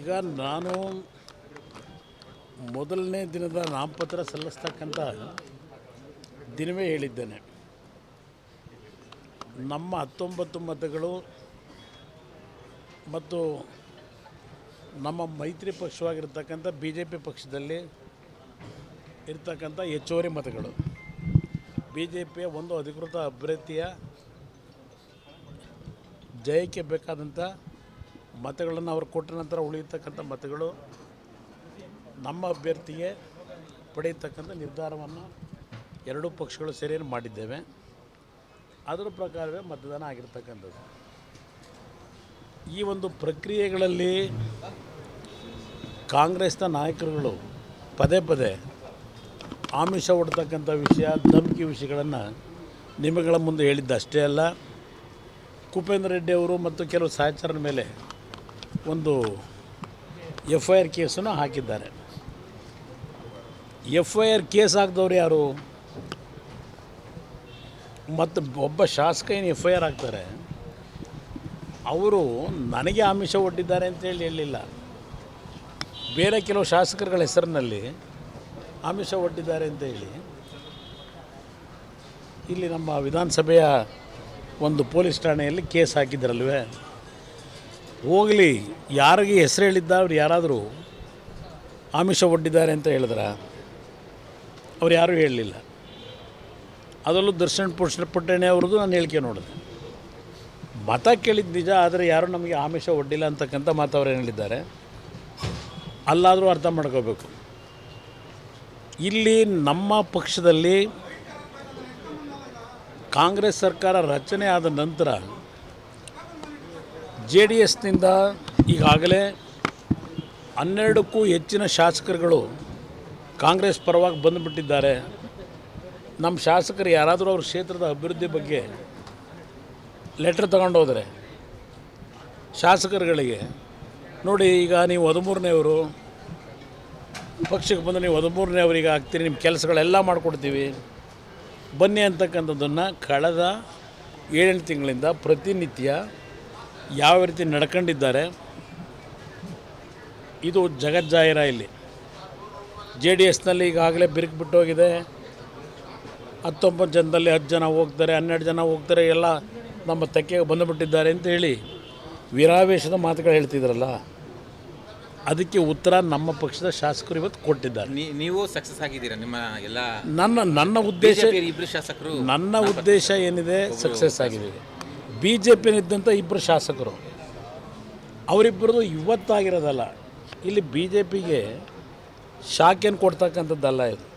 ಈಗ ನಾನು ಮೊದಲನೇ ದಿನದ ನಾಮಪತ್ರ ಸಲ್ಲಿಸ್ತಕ್ಕಂಥ ದಿನವೇ ಹೇಳಿದ್ದೇನೆ. ನಮ್ಮ ಹತ್ತೊಂಬತ್ತು ಮತಗಳು ಮತ್ತು ನಮ್ಮ ಮೈತ್ರಿ ಪಕ್ಷವಾಗಿರ್ತಕ್ಕಂಥ ಬಿ ಜೆ ಪಿ ಪಕ್ಷದಲ್ಲಿ ಇರ್ತಕ್ಕಂಥ ಹೆಚ್ಚುವರಿ ಮತಗಳು. ಬಿ ಜೆ ಪಿಯ ಒಂದು ಅಧಿಕೃತ ಅಭ್ಯರ್ಥಿಯ ಜಯಕ್ಕೆ ಬೇಕಾದಂಥ ಮತಗಳನ್ನು ಅವ್ರು ಕೊಟ್ಟ ನಂತರ ಉಳಿಯತಕ್ಕಂಥ ಮತಗಳು ನಮ್ಮ ಅಭ್ಯರ್ಥಿಗೆ ಪಡೆಯತಕ್ಕಂಥ ನಿರ್ಧಾರವನ್ನು ಎರಡೂ ಪಕ್ಷಗಳು ಸೇರಿ ಮಾಡಿದ್ದೇವೆ. ಅದರ ಪ್ರಕಾರವೇ ಮತದಾನ ಆಗಿರ್ತಕ್ಕಂಥದ್ದು. ಈ ಒಂದು ಪ್ರಕ್ರಿಯೆಗಳಲ್ಲಿ ಕಾಂಗ್ರೆಸ್ನ ನಾಯಕರುಗಳು ಪದೇ ಪದೇ ಆಮಿಷ ಹೊಡ್ತಕ್ಕಂಥ ವಿಷಯ, ಧಮಕಿ ವಿಷಯಗಳನ್ನು ನಿಮಗಳ ಮುಂದೆ ಹೇಳಿದ್ದಷ್ಟೇ ಅಲ್ಲ. ಕುಪೇಂದ್ರ ರೆಡ್ಡಿ ಅವರು ಮತ್ತು ಕೆಲವು ಸಹಚರರ ಮೇಲೆ ಒಂದು ಎಫ್ ಐ ಆರ್ ಕೇಸನ್ನು ಹಾಕಿದ್ದಾರೆ. ಎಫ್ ಐ ಆರ್ ಕೇಸ್ ಹಾಕಿದವ್ರು ಯಾರು? ಮತ್ತು ಒಬ್ಬ ಶಾಸಕ ಏನು ಎಫ್ ಐ ಆರ್ ಹಾಕ್ತಾರೆ. ಅವರು ನನಗೆ ಆಮಿಷ ಒಡ್ಡಿದ್ದಾರೆ ಅಂತೇಳಿ ಹೇಳಿಲ್ಲ. ಬೇರೆ ಕೆಲವು ಶಾಸಕರುಗಳ ಹೆಸರಿನಲ್ಲಿ ಆಮಿಷ ಒಡ್ಡಿದ್ದಾರೆ ಅಂತ ಹೇಳಿ. ಇಲ್ಲಿ ನಮ್ಮ ವಿಧಾನಸಭೆಯ ಒಂದು ಪೊಲೀಸ್ ಠಾಣೆಯಲ್ಲಿ ಕೇಸ್ ಹಾಕಿದ್ರಲ್ವೇ? ಹೋಗಲಿ, ಯಾರಿಗೆ ಹೆಸರು ಹೇಳಿದ್ದ ಅವ್ರು ಯಾರಾದರೂ ಆಮಿಷ ಒಡ್ಡಿದ್ದಾರೆ ಅಂತ ಹೇಳಿದ್ರ? ಅವ್ರು ಯಾರೂ ಹೇಳಲಿಲ್ಲ. ಅದರಲ್ಲೂ ದರ್ಶನ್ ಪುರುಷ ಪುಟ್ಟಣೆ ಅವ್ರದ್ದು ನಾನು ಹೇಳಿಕೆ ನೋಡಿದೆ. ಮತ ಕೇಳಿದ್ದು ನಿಜ, ಆದರೆ ಯಾರೂ ನಮಗೆ ಆಮಿಷ ಒಡ್ಡಿಲ್ಲ ಅಂತಕ್ಕಂಥ ಮಾತು ಅವ್ರು ಹೇಳಿದ್ದಾರೆ. ಅಲ್ಲಾದರೂ ಅರ್ಥ ಮಾಡ್ಕೋಬೇಕು. ಇಲ್ಲಿ ನಮ್ಮ ಪಕ್ಷದಲ್ಲಿ ಕಾಂಗ್ರೆಸ್ ಸರ್ಕಾರ ರಚನೆ ಆದ ನಂತರ ಜೆ ಡಿ ಎಸ್ನಿಂದ ಈಗಾಗಲೇ ಹನ್ನೆರಡಕ್ಕೂ ಹೆಚ್ಚಿನ ಶಾಸಕರುಗಳು ಕಾಂಗ್ರೆಸ್ ಪರವಾಗಿ ಬಂದುಬಿಟ್ಟಿದ್ದಾರೆ. ನಮ್ಮ ಶಾಸಕರು ಯಾರಾದರೂ ಅವ್ರ ಕ್ಷೇತ್ರದ ಅಭಿವೃದ್ಧಿ ಬಗ್ಗೆ ಲೆಟ್ರ್ ತಗೊಂಡೋದ್ರೆ ಶಾಸಕರುಗಳಿಗೆ, ನೋಡಿ ಈಗ ನೀವು ಹದಿಮೂರನೇವರು ಪಕ್ಷಕ್ಕೆ ಬಂದು ನೀವು ಹದಿಮೂರನೇವರಿಗೆ ಆಗ್ತೀರಿ, ನಿಮ್ಮ ಕೆಲಸಗಳೆಲ್ಲ ಮಾಡಿಕೊಡ್ತೀವಿ. ಬನ್ನಿ ಅಂತಕ್ಕಂಥದ್ದನ್ನು ಕಳೆದ ಏಳೆಂಟು ತಿಂಗಳಿಂದ ಪ್ರತಿನಿತ್ಯ ಯಾವ ರೀತಿ ನಡ್ಕೊಂಡಿದ್ದಾರೆ ಇದು ಜಗಜ್ಜಾಹಿರ ಇಲ್ಲಿ. ಜೆ ಡಿ ಎಸ್ನಲ್ಲಿ ಈಗಾಗಲೇ ಬಿರುಕು ಬಿಟ್ಟೋಗಿದೆ. ಹತ್ತೊಂಬತ್ತು ಜನದಲ್ಲಿ ಹತ್ತು ಜನ ಹೋಗ್ತಾರೆ ಹನ್ನೆರಡು ಜನ ಹೋಗ್ತಾರೆ ಎಲ್ಲ ನಮ್ಮ ತೆಕ್ಕೆಗೆ ಬಂದುಬಿಟ್ಟಿದ್ದಾರೆ ಅಂತ ಹೇಳಿ ವಿರಾವೇಶದ ಮಾತುಗಳು ಹೇಳ್ತಿದ್ರಲ್ಲ ಅದಕ್ಕೆ ಉತ್ತರ ನಮ್ಮ ಪಕ್ಷದ ಶಾಸಕರು ಇವತ್ತು ಕೊಟ್ಟಿದ್ದಾರೆ. ನೀವು ಸಕ್ಸಸ್ ಆಗಿದ್ದೀರಾ? ನಿಮ್ಮ ಎಲ್ಲ ನನ್ನ ನನ್ನ ಉದ್ದೇಶ ಇಬ್ಬರು ಶಾಸಕರು ನನ್ನ ಉದ್ದೇಶ ಏನಿದೆ ಸಕ್ಸಸ್ ಆಗಿದೆ. ಬಿ ಜೆ ಪಿನಿದ್ದಂಥ ಇಬ್ಬರು ಶಾಸಕರು ಅವರಿಬ್ಬರದು ಇವತ್ತಾಗಿರೋದಲ್ಲ. ಇಲ್ಲಿ ಬಿ ಜೆ ಪಿಗೆ ಶಾಖೆಯನ್ನು ಕೊಡ್ತಕ್ಕಂಥದ್ದಲ್ಲ ಇದು.